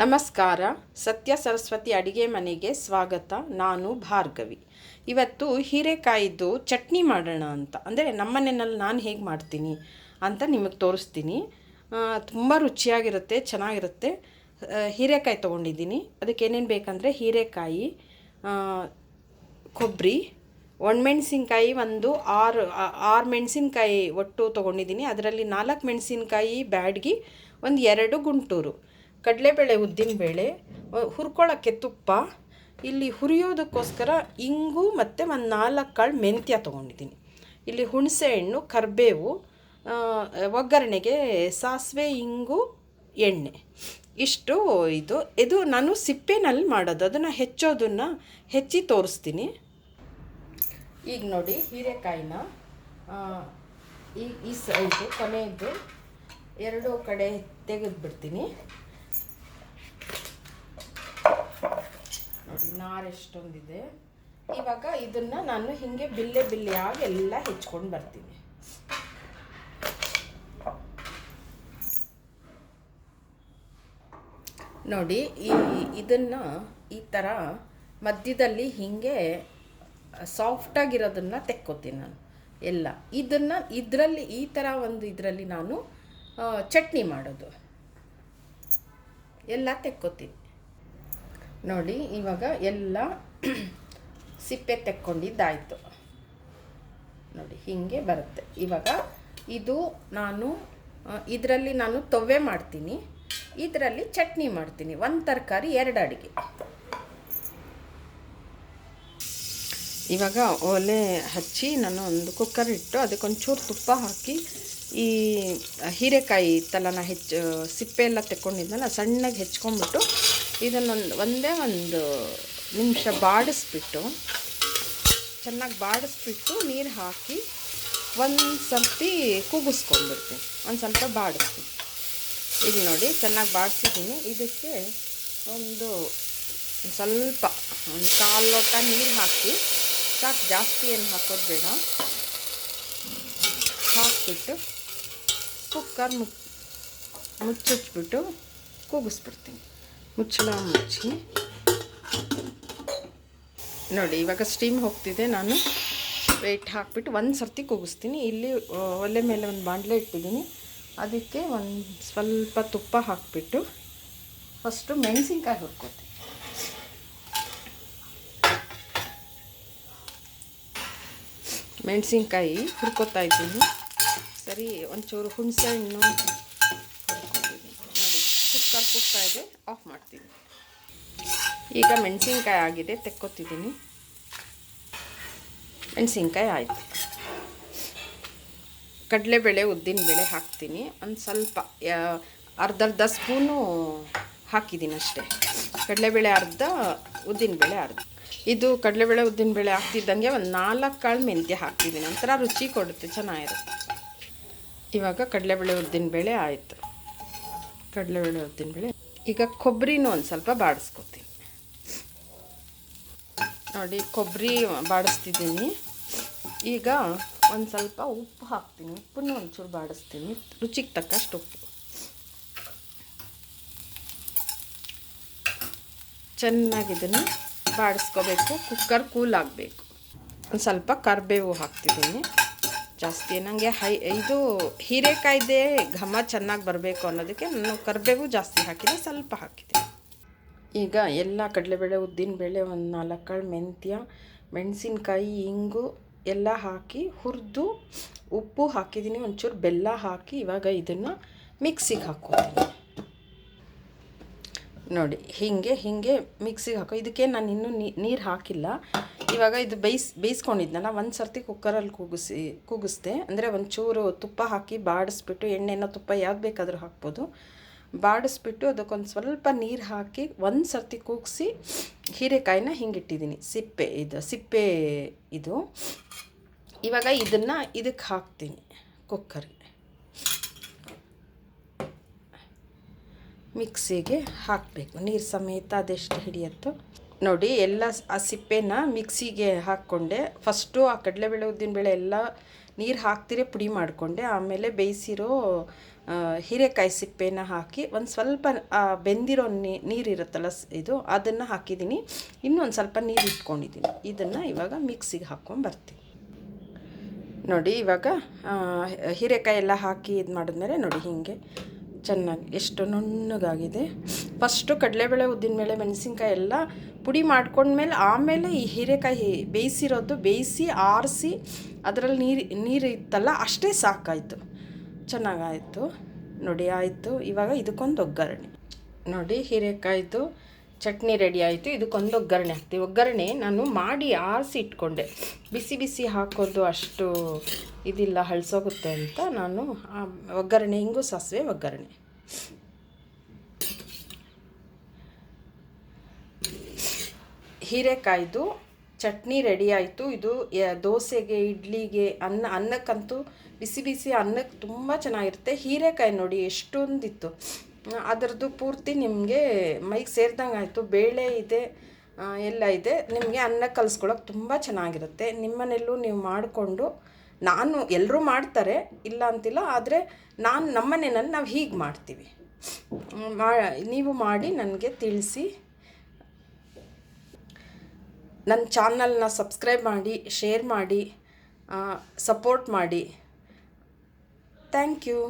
ನಮಸ್ಕಾರ. ಸತ್ಯ ಸರಸ್ವತಿ ಅಡಿಗೆ ಮನೆಗೆ ಸ್ವಾಗತ. ನಾನು ಭಾರ್ಗವಿ. ಇವತ್ತು ಹೀರೆಕಾಯಿದ್ದು ಚಟ್ನಿ ಮಾಡೋಣ ಅಂತ. ಅಂದರೆ ನಮ್ಮನೆಯಲ್ಲಿ ನಾನು ಹೇಗೆ ಮಾಡ್ತೀನಿ ಅಂತ ನಿಮಗೆ ತೋರಿಸ್ತೀನಿ. ತುಂಬ ರುಚಿಯಾಗಿರುತ್ತೆ, ಚೆನ್ನಾಗಿರುತ್ತೆ. ಹೀರೆಕಾಯಿ ತೊಗೊಂಡಿದ್ದೀನಿ. ಅದಕ್ಕೆ ಏನೇನು ಬೇಕಂದರೆ ಹೀರೆಕಾಯಿ ಕೊಬ್ಬರಿ, ಒಣಮೆಣ್ಸಿನ್ಕಾಯಿ ಒಂದು ಆರು ಆರು ಮೆಣಸಿನ್ಕಾಯಿ ಒಟ್ಟು ತೊಗೊಂಡಿದ್ದೀನಿ. ಅದರಲ್ಲಿ ನಾಲ್ಕು ಮೆಣಸಿನ್ಕಾಯಿ ಬ್ಯಾಡ್ಗಿ, ಒಂದು ಎರಡು ಗುಂಟೂರು. ಕಡಲೆಬೇಳೆ ಉದ್ದಿನಬೇಳೆ ಹುರ್ಕೊಳ್ಳೋಕ್ಕೆ ತುಪ್ಪ, ಇಲ್ಲಿ ಹುರಿಯೋದಕ್ಕೋಸ್ಕರ ಇಂಗು ಮತ್ತು ಒಂದು ನಾಲ್ಕು ಕಾಳು ಮೆಂತ್ಯ ತೊಗೊಂಡಿದ್ದೀನಿ. ಇಲ್ಲಿ ಹುಣಸೆ ಹಣ್ಣು, ಕರಿಬೇವು ಒಗ್ಗರಣೆಗೆ ಸಾಸಿವೆ, ಇಂಗು, ಎಣ್ಣೆ. ಇಷ್ಟು ಇದು. ಇದು ನಾನು ಸಿಪ್ಪೆನಲ್ಲಿ ಮಾಡೋದು. ಅದನ್ನು ಹೆಚ್ಚೋದನ್ನು ಹೆಚ್ಚಿ ತೋರಿಸ್ತೀನಿ. ಈಗ ನೋಡಿ ಹೀರೆಕಾಯಿನ ಈ ಈ ಸೈಡು ಕೊನೆಯದು ಎರಡೂ ಕಡೆ ತೆಗೆದುಬಿಡ್ತೀನಿ. ನಾರು ಎಷ್ಟೊಂದಿದೆ ಇವಾಗ ಇದನ್ನು ನಾನು ಹೀಗೆ ಬಿಲ್ಲೆ ಬಿಲ್ಲೆಯಾಗಿ ಎಲ್ಲ ಹೆಚ್ಕೊಂಡು ಬರ್ತೀನಿ. ನೋಡಿ, ಈ ಇದನ್ನು ಈ ಥರ ಮಧ್ಯದಲ್ಲಿ ಹೀಗೆ ಸಾಫ್ಟಾಗಿರೋದನ್ನು ತೆಕ್ಕೋತೀನಿ ನಾನು, ಎಲ್ಲ. ಇದನ್ನು ಇದರಲ್ಲಿ ಈ ಥರ ಒಂದು ಇದರಲ್ಲಿ ನಾನು ಚಟ್ನಿ ಮಾಡೋದು. ಎಲ್ಲ ತೆಕ್ಕೋತೀನಿ. ನೋಡಿ, ಇವಾಗ ಎಲ್ಲ ಸಿಪ್ಪೆ ತೆಕ್ಕೊಂಡಿದ್ದಾಯಿತು. ನೋಡಿ, ಹೀಗೆ ಬರುತ್ತೆ. ಇವಾಗ ಇದು ನಾನು ಇದರಲ್ಲಿ ನಾನು ತೊವ್ವೆ ಮಾಡ್ತೀನಿ. ಇದರಲ್ಲಿ ಚಟ್ನಿ ಮಾಡ್ತೀನಿ. ಒಂದು ತರಕಾರಿ ಎರಡು ಅಡುಗೆ. ಇವಾಗ ಒಲೆ ಹಚ್ಚಿ ನಾನು ಒಂದು ಕುಕ್ಕರ್ ಇಟ್ಟು ಅದಕ್ಕೊಂಚೂರು ತುಪ್ಪ ಹಾಕಿ, ಈ ಹೀರೆಕಾಯಿ ತಲನ ಹೆಚ್ಚು, ಸಿಪ್ಪೆ ಎಲ್ಲ ತೆಕ್ಕೊಂಡಿದ್ನಲ್ಲ, ಸಣ್ಣಗೆ ಹೆಚ್ಕೊಂಡ್ಬಿಟ್ಟು ಇದನ್ನೊಂದು ಒಂದೇ ಒಂದು ನಿಮಿಷ ಬಾಡಿಸ್ಬಿಟ್ಟು, ಚೆನ್ನಾಗಿ ಬಾಡಿಸ್ಬಿಟ್ಟು ನೀರು ಹಾಕಿ ಒಂದು ಸರ್ತಿ ಕೂಗಿಸ್ಕೊಂಡ್ಬಿಡ್ತೀನಿ ಒಂದು ಸ್ವಲ್ಪ ಬಾಡಿಸ್ತೀನಿ. ಈಗ ನೋಡಿ, ಚೆನ್ನಾಗಿ ಬಾಡಿಸಿದ್ದೀನಿ. ಇದಕ್ಕೆ ಒಂದು ಸ್ವಲ್ಪ, ಒಂದು ಕಾಲು ಲೋಟ ನೀರು ಹಾಕಿ, ಸಾಕು ಜಾಸ್ತಿ ಏನು ಹಾಕೋದು ಬೇಡ. ಹಾಕ್ಬಿಟ್ಟು ಕುಕ್ಕರ್ ಮುಚ್ಚಿಬಿಟ್ಟು ಮುಚ್ಚಿಟ್ಬಿಟ್ಟು ಕೂಗಿಸ್ಬಿಡ್ತೀನಿ ಮುಚ್ಚಳ ಮುಚ್ಚಿ. ನೋಡಿ, ಇವಾಗ ಸ್ಟೀಮ್ ಹೋಗ್ತಿದೆ, ನಾನು ವೆಯ್ಟ್ ಹಾಕ್ಬಿಟ್ಟು ಒಂದು ಸರ್ತಿ ಕೂಗಿಸ್ತೀನಿ. ಇಲ್ಲಿ ಒಲೆ ಮೇಲೆ ಒಂದು ಬಾಂಡ್ಲೆ ಇಟ್ಟಿದ್ದೀನಿ. ಅದಕ್ಕೆ ಒಂದು ಸ್ವಲ್ಪ ತುಪ್ಪ ಹಾಕಿಬಿಟ್ಟು ಫಸ್ಟು ಮೆಣಸಿನ್ಕಾಯಿ ಹುರ್ಕೋತೀನಿ. ಮೆಣಸಿನ್ಕಾಯಿ ಹುರ್ಕೋತಾ ಇದ್ದೀನಿ. ಸರಿ, ಒಂಚೂರು ಹುಣಸೆ ಹಣ್ಣು ಹುರ್ಕೊಂಡಿದ್ದೀನಿ ನೋಡಿ ಕುಕ್ಕರ್ ಕುಗ್ತಾ ಇದೆ ಆಫ್ ಮಾಡ್ತೀನಿ. ಈಗ ಮೆಣಸಿನ್ಕಾಯಿ ಆಗಿದೆ, ತೆಕ್ಕೊತಿದ್ದೀನಿ. ಮೆಣಸಿನ್ಕಾಯಿ ಆಯಿತು. ಕಡಲೆಬೇಳೆ, ಉದ್ದಿನಬೇಳೆ ಹಾಕ್ತೀನಿ. ಒಂದು ಸ್ವಲ್ಪ ಅರ್ಧರ್ಧ ಅರ್ಧ ಅರ್ಧ ಸ್ಪೂನು ಹಾಕಿದ್ದೀನಿ ಅಷ್ಟೇ. ಕಡಲೆಬೇಳೆ ಅರ್ಧ, ಉದ್ದಿನಬೇಳೆ ಅರ್ಧ. ಇದು ಕಡಲೆಬೇಳೆ, ಉದ್ದಿನಬೇಳೆ ಹಾಕ್ತಿದ್ದಂಗೆ ಒಂದು ನಾಲ್ಕು ಕಾಳು ಮೆಂತ್ಯ ಹಾಕ್ತಿದ್ದೀನಿ ಒಂಥರ ರುಚಿ ಕೊಡುತ್ತೆ, ಚೆನ್ನಾಗಿರುತ್ತೆ. ಇವಾಗ ಕಡಲೆಬೇಳೆ, ಉದ್ದಿನಬೇಳೆ ಆಯಿತು. ಕಡಲೆಬೇಳೆ, ಉದ್ದಿನಬೇಳೆ. ಈಗ ಕೊಬ್ಬರಿನೂ ಒಂದು ಸ್ವಲ್ಪ ಬಾಡಿಸ್ಕೊತೀನಿ. ನೋಡಿ ಕೊಬ್ಬರಿ ಬಾಡಿಸ್ತಿದ್ದೀನಿ. ಈಗ ಒಂದು ಸ್ವಲ್ಪ ಉಪ್ಪು ಹಾಕ್ತೀನಿ. ಉಪ್ಪನ್ನು ಒಂಚೂರು ಬಾಡಿಸ್ತೀನಿ. ರುಚಿಗೆ ತಕ್ಕಷ್ಟು ಉಪ್ಪು. ಚೆನ್ನಾಗಿ ಇದನ್ನು ಬಾಡಿಸ್ಕೋಬೇಕು. ಕುಕ್ಕರ್ ಕೂಲ್ ಆಗಬೇಕು. ಒಂದು ಸ್ವಲ್ಪ ಕರಿಬೇವು ಹಾಕ್ತಿದ್ದೀನಿ. ಜಾಸ್ತಿ ನನಗೆ ಹೈ ಇದು ಹೀರೆಕಾಯ್ದೆ ಘಮ ಚೆನ್ನಾಗಿ ಬರಬೇಕು ಅನ್ನೋದಕ್ಕೆ ನಾನು ಕರಿಬೇವು ಜಾಸ್ತಿ ಹಾಕಿದೆ, ಸ್ವಲ್ಪ ಹಾಕಿದೆ. ಈಗ ಎಲ್ಲ ಕಡಲೆಬೇಳೆ, ಉದ್ದಿನಬೇಳೆ, ಒಂದು ನಾಲ್ಕು ಕಾಳು ಮೆಂತ್ಯ, ಮೆಣಸಿನ್ಕಾಯಿ, ಇಂಗು ಎಲ್ಲ ಹಾಕಿ ಹುರಿದು ಉಪ್ಪು ಹಾಕಿದ್ದೀನಿ ಒಂಚೂರು ಬೆಲ್ಲ ಹಾಕಿ ಇವಾಗ ಇದನ್ನು ಮಿಕ್ಸಿಗೆ ಹಾಕೋತೀನಿ. ನೋಡಿ, ಹೀಗೆ ಹೀಗೆ ಮಿಕ್ಸಿಗೆ ಹಾಕೋ ಇದಕ್ಕೆ ನಾನು ಇನ್ನೂ ನೀರು ಹಾಕಿಲ್ಲ. ಇವಾಗ ಇದು ಬೇಯಿಸ್, ಬೇಯಿಸ್ಕೊಂಡಿದ್ನಲ್ಲ, ಒಂದು ಸರ್ತಿ ಕುಕ್ಕರಲ್ಲಿ ಕೂಗಿಸಿ, ಕೂಗಿಸ್ದೆ. ಅಂದರೆ ಒಂಚೂರು ತುಪ್ಪ ಹಾಕಿ ಬಾಡಿಸ್ಬಿಟ್ಟು, ಎಣ್ಣೆನ ತುಪ್ಪ ಯಾವ್ದು ಬೇಕಾದರೂ ಹಾಕ್ಬೋದು. ಬಾಡಿಸ್ಬಿಟ್ಟು ಅದಕ್ಕೊಂದು ಸ್ವಲ್ಪ ನೀರು ಹಾಕಿ ಒಂದು ಸರ್ತಿ ಕೂಗಿಸಿ ಹೀರೆಕಾಯಿನ ಹಿಂಗಿಟ್ಟಿದ್ದೀನಿ. ಸಿಪ್ಪೆ ಇದು ಸಿಪ್ಪೆ ಇದು. ಇವಾಗ ಇದನ್ನು ಇದಕ್ಕೆ ಹಾಕ್ತೀನಿ ಕುಕ್ಕರ್ಗೆ ಮಿಕ್ಸಿಗೆ ಹಾಕಬೇಕು. ನೀರು ಸಮೇತ ಅದೆಷ್ಟು ಹಿಡಿಯುತ್ತೋ. ನೋಡಿ ಎಲ್ಲ ಆ ಸಿಪ್ಪೆನ ಮಿಕ್ಸಿಗೆ ಹಾಕ್ಕೊಂಡೆ. ಫಸ್ಟು ಆ ಕಡಲೆಬೇಳೆ ಉದ್ದಿನಬೇಳೆ ಎಲ್ಲ ನೀರು ಹಾಕ್ತಿರೇ ಪುಡಿ ಮಾಡಿಕೊಂಡೆ. ಆಮೇಲೆ ಬೇಯಿಸಿರೋ ಹೀರೆಕಾಯಿ ಸಿಪ್ಪೆನ ಹಾಕಿ ಒಂದು ಸ್ವಲ್ಪ ಬೆಂದಿರೋ ನೀರಿರುತ್ತಲ್ಲ ಇದು ಅದನ್ನು ಹಾಕಿದ್ದೀನಿ. ಇನ್ನೊಂದು ಸ್ವಲ್ಪ ನೀರು ಇಟ್ಕೊಂಡಿದ್ದೀನಿ. ಇದನ್ನು ಇವಾಗ ಮಿಕ್ಸಿಗೆ ಹಾಕ್ಕೊಂಡು ಬರ್ತೀನಿ. ನೋಡಿ ಇವಾಗ ಹೀರೆಕಾಯಿ ಎಲ್ಲ ಹಾಕಿ ಇದು ಮಾಡಿದ್ಮೇಲೆ ನೋಡಿ ಹೀಗೆ ಚೆನ್ನಾಗಿ, ಎಷ್ಟು ನುಣ್ಣಗಾಗಿದೆ. ಫಸ್ಟು ಕಡಲೆಬೇಳೆ ಉದ್ದಿನ ಮೇಲೆ ಮೆಣಸಿನ್ಕಾಯಿ ಎಲ್ಲ ಪುಡಿ ಮಾಡ್ಕೊಂಡ್ಮೇಲೆ ಆಮೇಲೆ ಈ ಹೀರೆಕಾಯಿ ಬೇಯಿಸಿರೋದು ಬೇಯಿಸಿ, ಆರಿಸಿ, ಅದರಲ್ಲಿ ನೀರು ನೀರು ಇತ್ತಲ್ಲ ಅಷ್ಟೇ ಸಾಕಾಯಿತು. ಚೆನ್ನಾಗಾಯಿತು. ನೋಡಿ, ಆಯಿತು. ಇವಾಗ ಇದಕ್ಕೊಂದು ಒಗ್ಗರಣೆ. ನೋಡಿ, ಹೀರೆಕಾಯ್ದು ಚಟ್ನಿ ರೆಡಿ ಆಯಿತು, ಇದಕ್ಕೊಂದು ಒಗ್ಗರಣೆ ಹಾಕ್ತೀವಿ. ಒಗ್ಗರಣೆ ನಾನು ಮಾಡಿ ಆರಿಸಿ ಇಟ್ಕೊಂಡೆ. ಬಿಸಿ ಬಿಸಿ ಹಾಕೋದು ಅಷ್ಟು ಇದಿಲ್ಲ, ಹಳ್ಸೋಗುತ್ತೆ ಅಂತ ನಾನು ಒಗ್ಗರಣೆ ಹಿಂಗೂ ಸಾಸಿವೆ ಒಗ್ಗರಣೆ. ಹೀರೆಕಾಯ್ದು ಚಟ್ನಿ ರೆಡಿ ಆಯಿತು. ಇದು ದೋಸೆಗೆ, ಇಡ್ಲಿಗೆ, ಅನ್ನ, ಅನ್ನಕ್ಕಂತೂ ಬಿಸಿ ಬಿಸಿ ಅನ್ನಕ್ಕೆ ತುಂಬ ಚೆನ್ನಾಗಿರುತ್ತೆ. ಹೀರೆಕಾಯಿ ನೋಡಿ ಎಷ್ಟೊಂದಿತ್ತು. ಅದರದ್ದು ಪೂರ್ತಿ ನಿಮಗೆ ಮೈಗೆ ಸೇರಿದಂಗೆ ಆಯಿತು. ಬೇಳೆ ಇದೆ ಎಲ್ಲ ಇದೆ. ನಿಮಗೆ ಅನ್ನ ಕಲ್ಸ್ಕೊಳಕ್ಕೆ ತುಂಬ ಚೆನ್ನಾಗಿರುತ್ತೆ. ನಿಮ್ಮನೆಲ್ಲೂ ನೀವು ಮಾಡಿಕೊಂಡು, ನಾನು ಎಲ್ಲರೂ ಮಾಡ್ತಾರೆ, ಇಲ್ಲ ಅಂತಿಲ್ಲ, ಆದರೆ ನಾನು ನಮ್ಮನೆಯಲ್ಲಿ ನಾವು ಹೀಗೆ ಮಾಡ್ತೀವಿ. ಮಾ, ನೀವು ಮಾಡಿ ನನಗೆ ತಿಳಿಸಿ. ನನ್ನ ಚಾನಲ್ನ ಸಬ್ಸ್ಕ್ರೈಬ್ ಮಾಡಿ, ಶೇರ್ ಮಾಡಿ ಸಪೋರ್ಟ್ ಮಾಡಿ. Thank you.